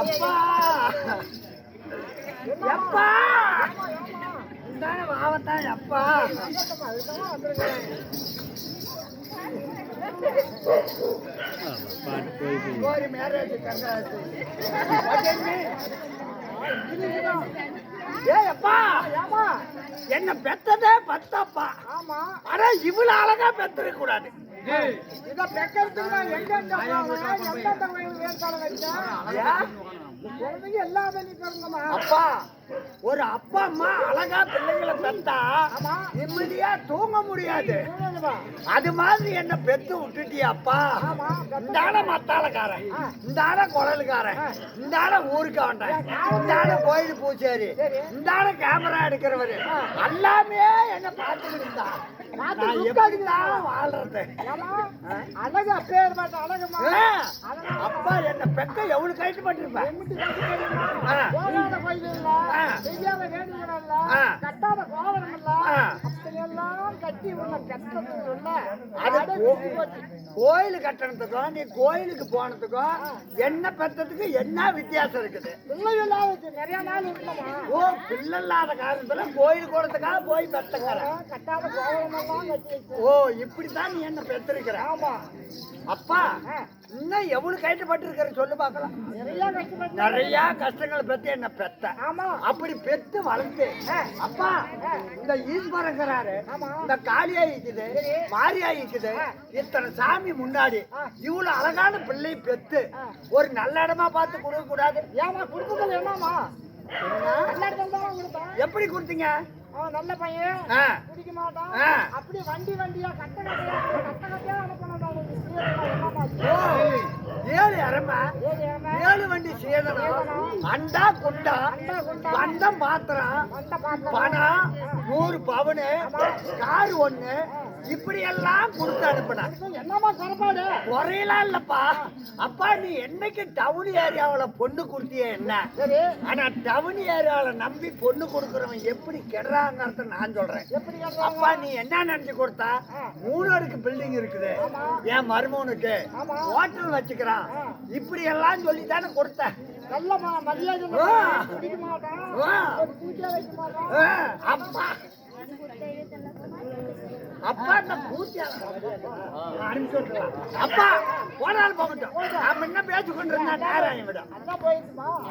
எப்பா? எப்பா. ஆவத்தான் எப்பா. என்ன பெத்ததே பத்தப்பா. ஆமா. ஆனா இவ்வளவு அழகா பெத்திருக்க கூடாது. இத பெக்கறதுக்கு நான் ஏன்? குழந்தைங்க எல்லாமே நீ பிறந்தமா அப்பா ஒரு அப்பா அம்மா அழகா பிள்ளைங்களை பெத்தா நிம்மதியா தூங்க முடியாது. அது மாதிரி என்ன பெத்து விட்டுட்டியா அப்பா ஆமா இந்த ஆள மத்தாளக்காரன் இந்த ஆள குழலுக்காரன் இந்த ஆள ஊருக்கு வந்தேன் இந்த ஆள கோயில் பூச்சேரி சரி. இந்த ஆள கேமரா எடுக்கிறவரு. எல்லாமே என்ன பார்த்துக்கிட்டு இருந்தா அழகு அப்பேர் அழகுமா? அப்பா என்ன பெக்க எவ்வளவு கைட்டு பண்ணிருப்பேன் கோயில். கட்டாத கோவலம் இல்ல கட்டி உன்னை அது. கோயில் கட்டணத்துக்கும் நீ கோயிலுக்கு போனதுக்கும் என்ன பெற்றதுக்கு என்ன வித்தியாசம் இருக்குது? பிள்ளை இல்லாத நிறைய நாள் ஓ பிள்ளை இல்லாத காலத்துல கோயில் கூடத்துக்காக போய் கட்டாத வச்சு ஓ இப்படித்தான் நீ என்ன பெற்றிருக்கிற? ஆமா. அப்பா. இன்னும் எவ்வளவு கைட்டுப்பட்டிருக்கிற சொல்லு பார்க்கலாம். நிறைய கஷ்டங்களை பெத்து என்ன பெத்த. ஆமா. அப்படி பெத்து வளர்த்து அப்பா இந்த ஈஸ்வரங்கிறாரு ஆமா. இந்த காளியா இருக்குது மாரியா இருக்குது இத்தனை சாமி முன்னாடி இவ்வளவு அழகான பிள்ளை பெத்து ஒரு நல்ல இடமா பார்த்து கொடுக்க கூடாது ஏமா கொடுத்ததில்ல என்னமா எப்படி கொடுத்தீங்க? நல்ல பையன். குடிக்க மாட்டான். அப்படி வண்டி வண்டியா கட்ட கட்டையா கட்ட கட்டையா ஏழு அரமா ஏழு வண்டி சேதனம் அண்டா குண்டா அண்டா பாத்திரம் பணம் நூறு பவுனு கார் ஒன்னு இப்படி எல்லாம் கொடுத்து அனுப்புனேன் என்னமா சாப்பாடு? குறையலாம் இல்லப்பா. அப்பா நீ என்னைக்கு டவுன் ஏரியாவுல பொண்ணு கொடுத்திய என்ன? ஆனா டவுன் ஏரியாவுல நம்பி பொண்ணு கொடுக்கறவன் எப்படி கெடுறாங்கிறத நான் சொல்றேன். அப்பா நீ என்ன நினைச்சு கொடுத்தா? மூணு அடுக்கு பில்டிங் இருக்குது. என் மருமகனுக்கு. ஹோட்டல் வச்சுக்கிறான். இப்படி எல்லாம் சொல்லி தானே கொடுத்த நல்ல ம- மரியாதை ஆ. குடிக்க மாட்டான். ஆ. ஒரு பூஜை வைக்க மாட்டான். ஆ, அப்பா. அப்பா என்ன பூஜை? அனுப்பிச்சுடலாம் அப்பா போனாலும் போகட்டும். நான் முன்ன பேச்சு கொண்டு நேரம் விடும்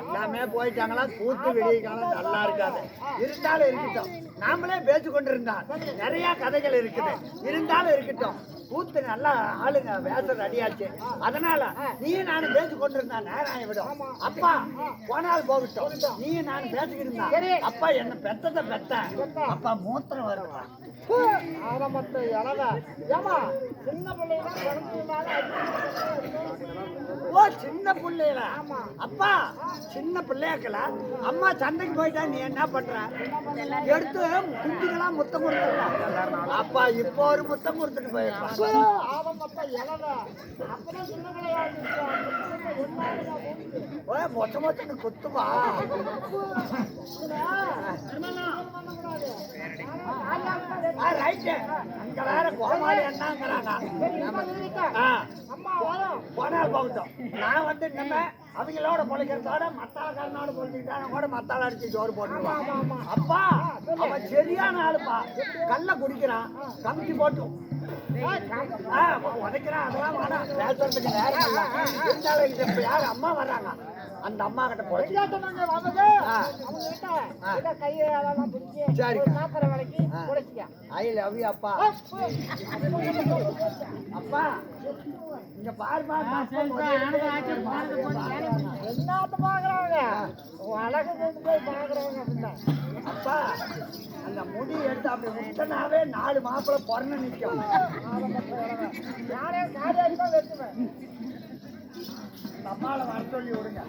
எல்லாமே போயிட்டாங்களா? கூத்து வெளிய காலம் நல்லா இருக்காது. இருந்தாலும் இருக்கட்டும். நாமளே பேச்சு கொண்டு இருந்தா நிறைய கதைகள் இருக்குது. இருந்தாலும் இருக்கட்டும். கூத்து நல்லா ஆளுங்க வேசம் அடியாச்சு அதனால நீ நானும் பேச்சு கொண்டு இருந்தா நேரம் விடும். அப்பா போனால் போகட்டும். நீ நானும் பேசிக்கிட்டு இருந்தா அப்பா என்ன பெத்தத பெத்த? அப்பா மூத்திரம் வருவா. ஆரம்பத்து இளவ ஏமா சின்ன பிள்ளைங்க ஓ சின்ன பிள்ளைல அப்பா சின்ன பிள்ளையாக்கல அம்மா சண்டைக்கு போயிட்டா நீ என்ன பண்ற? எடுத்து குஞ்சுக்கெல்லாம் முத்தம் கொடுத்துடலாம் அப்பா இப்போ ஒரு முத்தம் கொடுத்துட்டு போயிருப்பா. ஆரம்பத்த இளவ. அப்பதான் சின்ன பிள்ளையா இருந்துச்சு. ஓ மொத்த மொத்தன்னு குத்துவா. ரைட்டு அங்க வேற கோமாளி என்னங்கிறாங்க. ஆ. அம்மா வரோம் போனால் போகட்டும். நான் வந்து நம்ம அவங்களோட பொழைக்கிறதோட மத்தாளக்காரனோட பொழைச்சிக்கிட்டான கூட மத்தாள அடிச்சு சோறு போட்டுருவான். அப்பா அவன் சரியான ஆளுப்பா. கல்ல குடிக்கிறான். கமிட்டி போட்டும் ஆ, உதைக்கிறான். அதெல்லாம் வேணாம். பேசுறதுக்கு நேரம் இல்லை. இருந்தாலும் இது இப்ப யாரு அம்மா வர்றாங்க? அந்த அம்மா கிட்ட பொழைச்சி சொன்னாங்க வாங்க. ஆ. அவங்க கிட்ட இதை கையை அதெல்லாம் பிடிச்சி சரி. ஒரு நாற்பது வேலைக்கு குடிச்சிக்க ஐ லவ் யூ அப்பா. அப்பா இங்க பாருமா என்னத்த பாக்குறாங்க அழகு கொண்டு போய் பாக்குறாங்க அப்படின்னா. அப்பா அந்த முடி எடுத்து அப்படி முட்டனாவே நாலு மாப்பிள்ளை பொறந்து நிற்கும் காரியாடி தான் வெட்டுவேன். அம்மாவை வர சொல்லி விடுங்க.